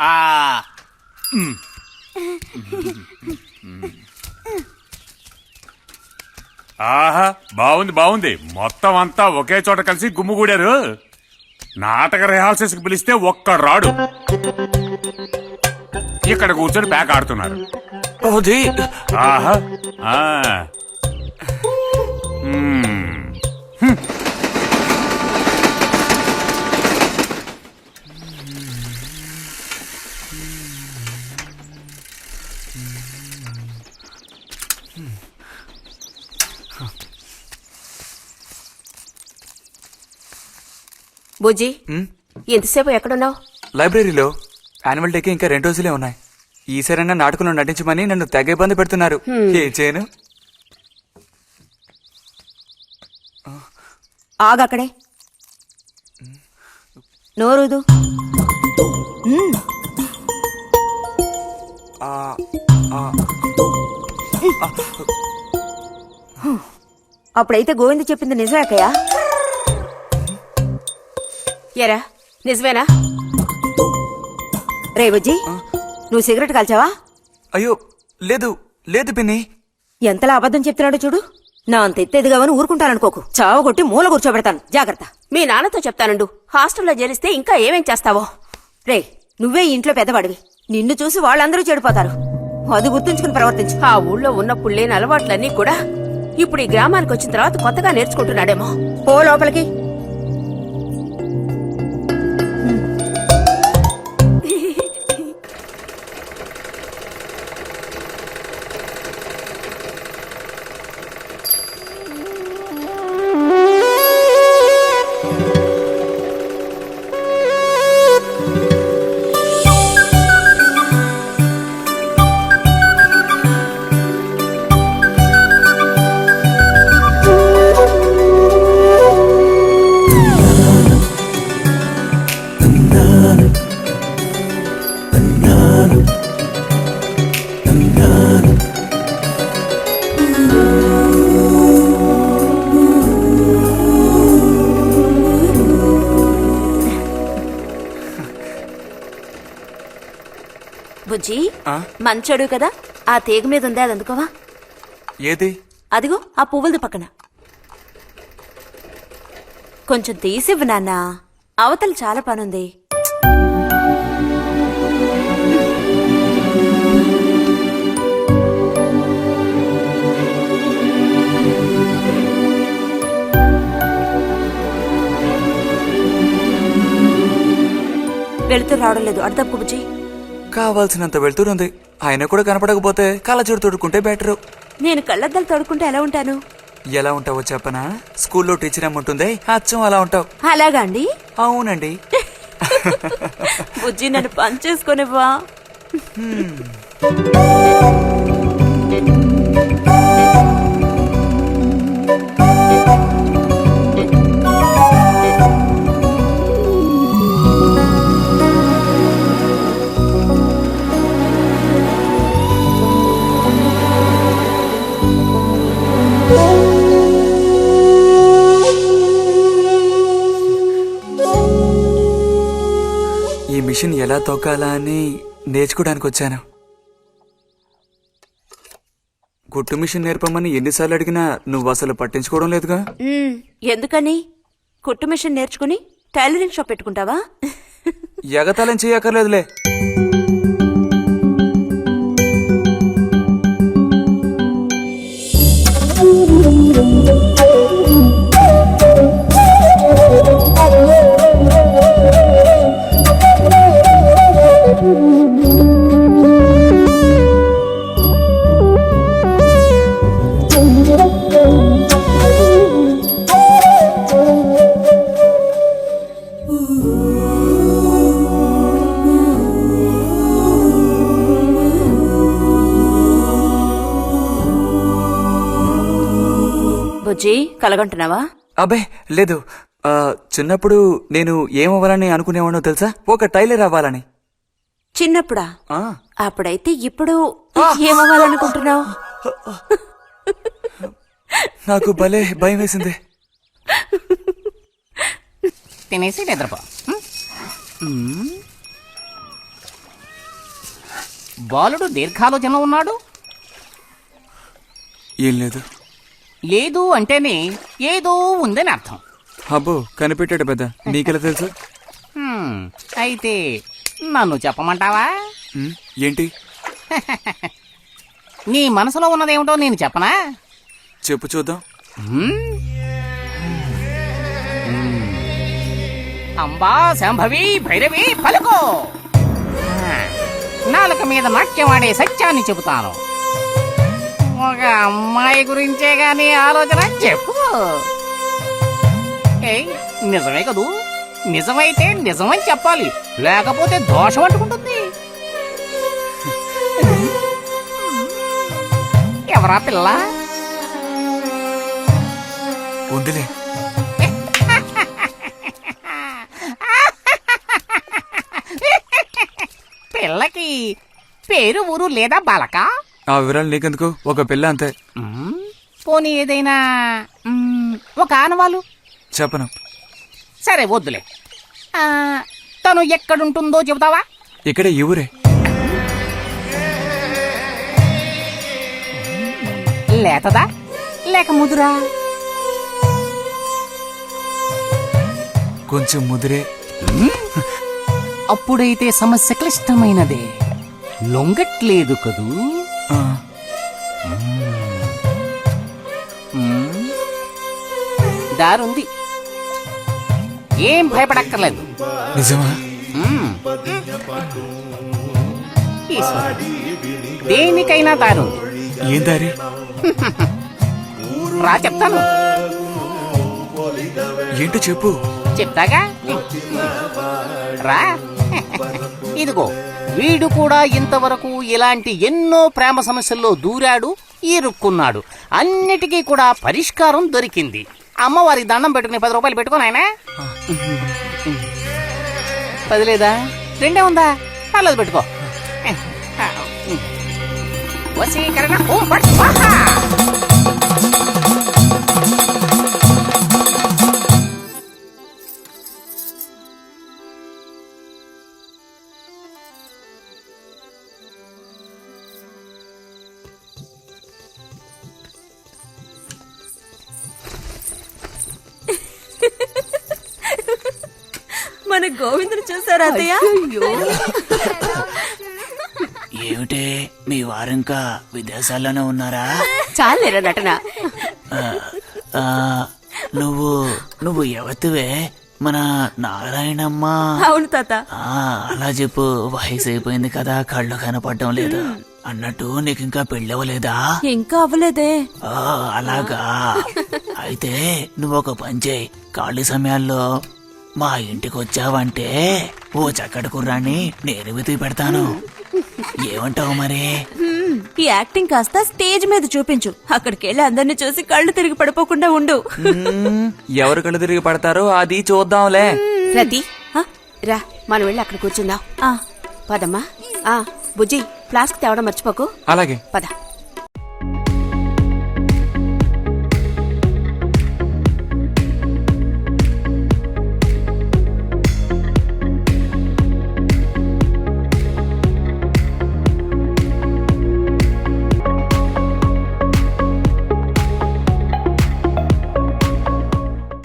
ఆ. ఆహా బాగుంది బాగుంది. మొత్తం అంతా ఒకే చోట కలిసి గుమ్ముగూడారు నాటక రిహార్సల్స్ పిలిస్తే ఒక్క రాడు. ఇక్కడ కూర్చొని బ్యాక్ ఆడుతున్నారు. ఆహా ఆ. బుజ్జి ఎంతసేపు ఎక్కడున్నావు? లైబ్రరీలో యాన్యువల్ డేకి ఇంకా రెండు రోజులే ఉన్నాయి. ఈసారైనా నాటకంలో నటించమని నన్ను తెగ ఇబ్బంది పెడుతున్నారు. ఏం చేయను? ఆగక్కడే నోరుదు. అప్పుడైతే గోవింద చెప్పింది నిజమేకయ్యా ఎరా నిజమేనా? రే బుజ్జి నువ్వు సిగరెట్ కాల్చావా? అయ్యో లేదు లేదు పిన్ని. ఎంతలా అబద్ధం చెప్తున్నాడో చూడు. నా అంత ఎత్తేదిగావని ఊరుకుంటాననుకోకు. చావు కొట్టి మూల కూర్చోబెడతాను. జాగ్రత్త. మీ నాన్నతో చెప్తానండు. హాస్టల్లో చేరిస్తే ఇంకా ఏమేం చేస్తావో? రే నువ్వే ఈ ఇంట్లో పెద్దవాడివి. నిన్ను చూసి వాళ్ళందరూ చెడిపోతారు. అది గుర్తుంచుకుని ప్రవర్తించు. ఆ ఊళ్ళో ఉన్నప్పుడు లేని అలవాట్లన్నీ కూడా ఇప్పుడు ఈ గ్రామానికి వచ్చిన తర్వాత కొత్తగా నేర్చుకుంటున్నాడేమో. పో లోపలికి. బుజ్జి? మంచోడు కదా. ఆ తీగ మీద ఉంది అది అందుకోవా? ఏది? అదిగో ఆ పువ్వులది పక్కన. కొంచెం తీసివ్వు నాన్న. అవతల చాలా పనుంది. వెళుతూ రావడం లేదు. అర్థపు బుజ్జి. కావాల్సినంత వెళ్తురుంది ఆయన కూడా కనపడకపోతే కళ్ళజోడు తొడుక్కుంటే బెటరు. నేను కళ్ళద్దాలు తడుకుంటే ఎలా ఉంటాను? ఎలా ఉంటావో చెప్పనా? స్కూల్లో టీచర్ అమ్ముంటుందే అచ్చం అలా ఉంటావు. అలాగా అండి? అవునండి. బుజ్జి నన్ను పని చేసుకునివ్వా ఎలా తొక్కాలా అని నేర్చుకోవడానికి వచ్చాను. కుట్టు మిషన్ నేర్పమని ఎన్నిసార్లు అడిగినా నువ్వు అసలు పట్టించుకోవడం లేదుగా. ఎందుకని? కుట్టు మిషన్ నేర్చుకుని టైలరింగ్ షాప్ పెట్టుకుంటావా? ఎగతాళం చేయక్కర్లేదులే. కలగంటున్నావా? అబ్బే లేదు. ఆ, చిన్నప్పుడు నేను ఏమవ్వాలని అనుకునేవాడో తెలుసా? ఒక టైలర్ అవ్వాలని. చిన్నప్పుడా? ఆ, అప్పుడైతే ఇప్పుడు ఏమవ్వాలనుకుంటున్నావు? నాకు భలే భయం వేసింది. తినేసి నిద్రపో. బాలుడు దీర్ఘాలోచనలో ఉన్నాడు? ఏం లేదు. లేదు అంటేనే ఏదో ఉందని అర్థం. అబ్బో కనిపెట్టాడు పెద్ద. నీకెలా తెలుసు? హ్మ్, అయితే నన్ను చెప్పమంటావా? ఉమ్, ఏంటి? నీ మనసులో ఉన్నదేమిటో నేను చెప్పనా? చెప్పు చూద్దాం. హ్మ్? హ్మ్. అంబా శాంభవి భైరవి పలుకో. ఆ, నాలుక మీద నాట్యం ఆడే సత్యాన్ని చెబుతాను. ఒక అమ్మాయి గురించే గాని ఆలోచన చెప్పు. నిజమే కదూ? నిజమైతే నిజమని చెప్పాలి. లేకపోతే దోషం అంటుకుంటుంది. ఎవరా పిల్ల? ఉందిలే. పిల్లకి పేరు ఊరు లేదా బాలక? ఆ వివరాలు నీకెందుకు? ఒక పిల్ల అంతే. పోనీ ఏదైనా ఒక ఆనవాలు? చెప్పను. సరే వద్దులే. ఆ, తను ఎక్కడుంటుందో చెబుతావా? ఇక్కడే ఈ ఊరే. లేతదా? లేక ముదురా? కొంచెం ముదిరే. అప్పుడైతే సమస్య క్లిష్టమైనదే. లొంగట్లేదు కదూ. దారుంది. ఏం భయపడక్కర్లేదు. నిజమా. దేనికైనా దారుంది. ఏం దారి? రా చెప్తాను. ఏంటో చెప్పు. చెప్తాగా? రా. ఇదిగో. వీడు కూడా ఇంతవరకు ఇలాంటి ఎన్నో ప్రేమ సమస్యల్లో దూరాడు ఇరుక్కున్నాడు. అన్నిటికీ కూడా పరిష్కారం దొరికింది. అమ్మవారి దండం పెట్టుకుని పది రూపాయలు పెట్టుకుని ఆయన పది లేదా రెండే ఉందా? పర్లేదు పెట్టుకో. వసీకరణ ఓం మన గోవిందుని చూసారా అత్తయ్య? ఏమిటే? మీ వారింకా విదేశాల్లోనే ఉన్నారా? చాలేరా నటన. ఆ, ఆ, నువ్వు నువ్వు ఎవతివే మన నారాయణమ్మ. అవును తాత. ఆ, అలా చెప్పు వయసు అయిపోయింది కదా కళ్ళు కనపడడం లేదు. అన్నట్టు నీకు ఇంకా పెళ్ళవలేదా ఇంకా అవ్వలేదే. ఆ, అలాగా. అయితే నువ్వు ఒక పని చేయి ఖాళీ సమయాల్లో మా ఇంటికి వచ్చావంటే ఓ చక్కటి కుర్రాన్ని నేను వెతికి పెడతాను. ఏమంటావు మరి? ఈ యాక్టింగ్ కాస్త స్టేజ్ మీద చూపించు. అక్కడికి వెళ్ళి అందరిని చూసి కళ్ళు తిరిగి పడిపోకుండా ఉండు. ఎవరు కళ్ళు తిరిగి పడతారో అది చూద్దాంలే. రతి రా మనం వెళ్ళి అక్కడ కూర్చుందాం. పదమ్మా ఆ బుజ్జి ఫ్లాస్క్ తేవడం మర్చిపోకు. అలాగే. పద.